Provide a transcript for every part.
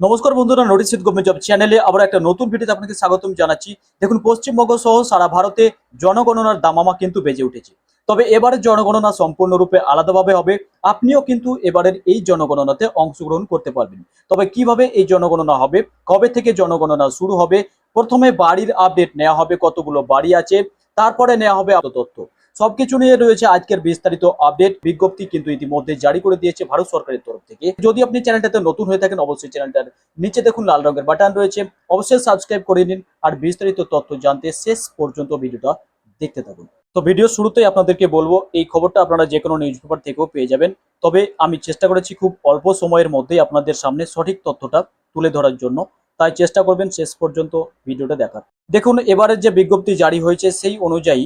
নমস্কার বন্ধুরা notice government job চ্যানেলে আবার একটা নতুন ভিডিওতে আপনাকে স্বাগতম জানাচ্ছি। দেখুন, পশ্চিমবঙ্গ সহ সারা ভারতে জনগণনার দামামা কিন্তু বেজে উঠেছে। তবে এবারের জনগণনা সম্পূর্ণরূপে আলাদাভাবে হবে। আপনিও কিন্তু এবারের এই জনগণনাতে অংশগ্রহণ করতে পারবেন। তবে কীভাবে এই জনগণনা হবে? কবে থেকে জনগণনা শুরু হবে? প্রথমে বাড়ির আপডেট নেওয়া হবে, কতগুলো বাড়ি আছে? তারপরে নেওয়া হবে তথ্য। সবকিছু নিয়ে রয়েছে আজকের বিস্তারিত আপডেট। বিজ্ঞপ্তি কিন্তু ইতিমধ্যে জারি করে দিয়েছে ভারত সরকারের তরফ থেকে। যদি আপনি চ্যানেলটাতে নতুন হয়ে থাকেন, অবশ্যই চ্যানেলটার নিচে দেখুন লাল রঙের বাটন রয়েছে। অবশ্যই সাবস্ক্রাইব করে নিন আর বিস্তারিত তথ্য জানতে শেষ পর্যন্ত ভিডিওটা দেখতে থাকুন। তো ভিডিও শুরুতেই আপনাদেরকে বলব, এই খবরটা আপনারা যে কোনো নিউজ পেপার থেকেও পেয়ে যাবেন। তবে আমি চেষ্টা করেছি খুব অল্প সময়ের মধ্যেই আপনাদের সামনে সঠিক তথ্যটা তুলে ধরার জন্য। তাই চেষ্টা করবেন শেষ পর্যন্ত ভিডিওটা দেখার। দেখুন, এবারের যে বিজ্ঞপ্তি জারি হয়েছে সেই অনুযায়ী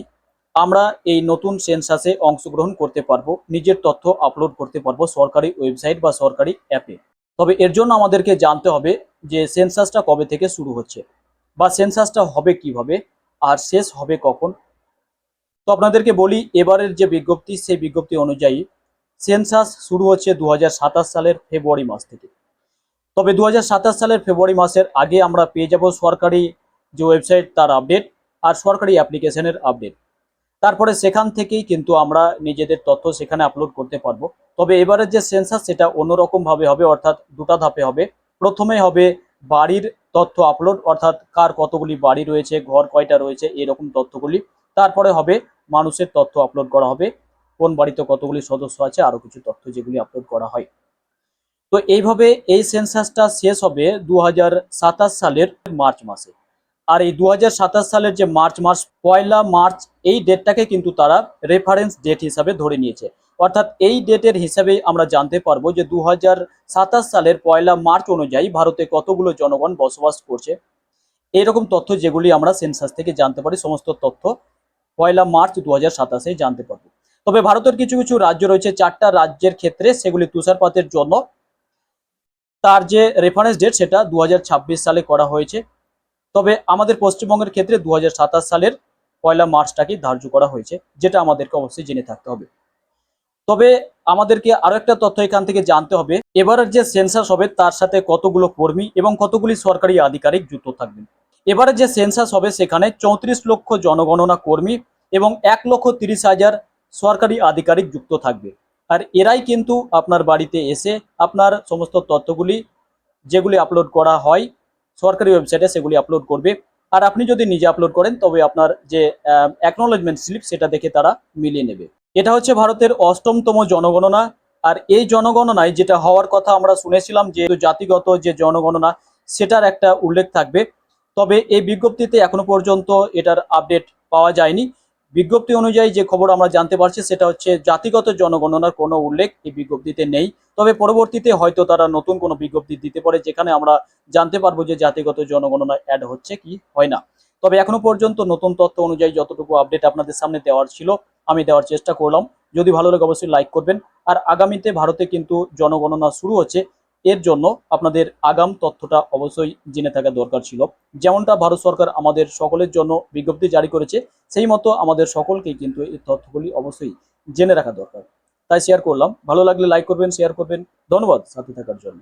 আমরা এই নতুন সেন্সাসে অংশগ্রহণ করতে পারব, নিজের তথ্য আপলোড করতে পারব সরকারি ওয়েবসাইট বা সরকারি অ্যাপে তবে এর জন্য আমাদেরকে জানতে হবে যে সেন্সাসটা কবে থেকে শুরু হচ্ছে বা সেন্সাসটা হবে কীভাবে আর শেষ হবে কখন। তো আপনাদেরকে বলি, এবারের যে বিজ্ঞপ্তি, সেই বিজ্ঞপ্তি অনুযায়ী সেন্সাস শুরু হচ্ছে দু হাজার সাতাশ সালের ফেব্রুয়ারি মাস থেকে। তবে দু হাজার সাতাশ সালের ফেব্রুয়ারি মাসের আগে আমরা পেয়ে যাব সরকারি যে ওয়েবসাইট তার আপডেট আর সরকারি অ্যাপ্লিকেশনের আপডেট তারপরে সেখান থেকেই কিন্তু আমরা নিজেদের তথ্য সেখানে আপলোড করতে পারব। তবে এবারের যে সেন্সাস সেটা অন্যরকম ভাবে হবে, অর্থাৎ দুটা ধাপে হবে। প্রথমে হবে বাড়ির তথ্য আপলোড অর্থাৎ কার কতগুলি বাড়ি রয়েছে, ঘর কয়টা রয়েছে, এরকম তথ্যগুলি। তারপরে হবে মানুষের তথ্য আপলোড করা হবে, কোন বাড়িতে কতগুলি সদস্য আছে, আরও কিছু তথ্য যেগুলি আপলোড করা হয়। তো এইভাবে এই সেন্সাসটা শেষ হবে দু হাজার সাতাশ সালের মার্চ মাসে। আর এই দু হাজার সাতাশ সালের যে মার্চ মাস, পয়লা মার্চ, এই ডেটটাকে কিন্তু তারা রেফারেন্স ডেট হিসাবে ধরে নিয়েছে। অর্থাৎ এই ডেটের হিসাবে আমরা জানতে পারব যে দু হাজার সাতাশ সালের পয়লা মার্চ অনুযায়ী ভারতে কতগুলো জনগণ বসবাস করছে। এরকম তথ্য যেগুলি আমরা সেন্সাস থেকে জানতে পারি, সমস্ত তথ্য পয়লা মার্চ দু হাজার জানতে পারব। তবে ভারতের কিছু কিছু রাজ্য রয়েছে, চারটা রাজ্যের ক্ষেত্রে সেগুলি তুষারপাতের জন্য তার যে রেফারেন্স ডেট সেটা দু হাজার ছাব্বিশ সালে করা হয়েছে। তবে আমাদের পশ্চিমবঙ্গের ক্ষেত্রে দু হাজার সাতাশ সালের পয়লা মার্চটাকে ধার্য করা হয়েছে, যেটা আমাদেরকে অবশ্যই জেনে থাকতে হবে। তবে আমাদেরকে আরও একটা তথ্য এখান থেকে জানতে হবে, এবারের যে সেন্সাস হবে তার সাথে কতগুলো কর্মী এবং কতগুলি সরকারি আধিকারিক যুক্ত থাকবেন। এবারে যে সেন্সাস হবে সেখানে চৌত্রিশ লক্ষ জনগণনা কর্মী এবং এক লক্ষ তিরিশ হাজার সরকারি আধিকারিক যুক্ত থাকবে। আর এরাই কিন্তু আপনার বাড়িতে এসে আপনার সমস্ত তথ্যগুলি যেগুলি আপলোড করা হয় সরকারি ওয়েবসাইটে সেগুলি আপলোড করবে। আর আপনি যদি নিজে আপলোড করেন, তবে আপনার যে অ্যাকনোলেজমেন্ট স্লিপ সেটা দেখে তারা মিলিয়ে নেবে। এটা হচ্ছে ভারতের অষ্টমতম জনগণনা। আর এই জনগণনায় যেটা হওয়ার কথা আমরা শুনেছিলাম যে জাতিগত যে জনগণনা, সেটার একটা উল্লেখ থাকবে। তবে এই বিজ্ঞপ্তিতে এখনও পর্যন্ত এটার আপডেট পাওয়া যায়নি। বিজ্ঞপ্তি অনুযায়ী যে খবর আমরা জানতে পারছি, সেটা হচ্ছে জাতিগত জনগণনার কোনো উল্লেখ এই বিজ্ঞপ্তিতে নেই। তবে পরবর্তীতে হয়তো তারা নতুন কোনো বিজ্ঞপ্তি দিতে পারে, যেখানে আমরা জানতে পারব যে জাতিগত জনগণনা অ্যাড হচ্ছে কি হয় না। তবে এখনও পর্যন্ত নতুন তথ্য অনুযায়ী যতটুকু আপডেট আপনাদের সামনে দেওয়ার ছিল, আমি দেওয়ার চেষ্টা করলাম। যদি ভালো লাগে, অবশ্যই লাইক করবেন। আর আগামীতে ভারতে কিন্তু জনগণনা শুরু হচ্ছে। এর জন্য আপনাদের আগাম তথ্যটা অবশ্যই জেনে থাকা দরকার ছিল। যেমনটা ভারত সরকার আমাদের সকলের জন্য বিজ্ঞপ্তি জারি করেছে, সেই মতো আমাদের সকলকেই কিন্তু এই তথ্যগুলি অবশ্যই জেনে রাখা দরকার। তাই শেয়ার করলাম। ভালো লাগলে লাইক করবেন শেয়ার করবেন। ধন্যবাদ। সাথে থাকার জন্য।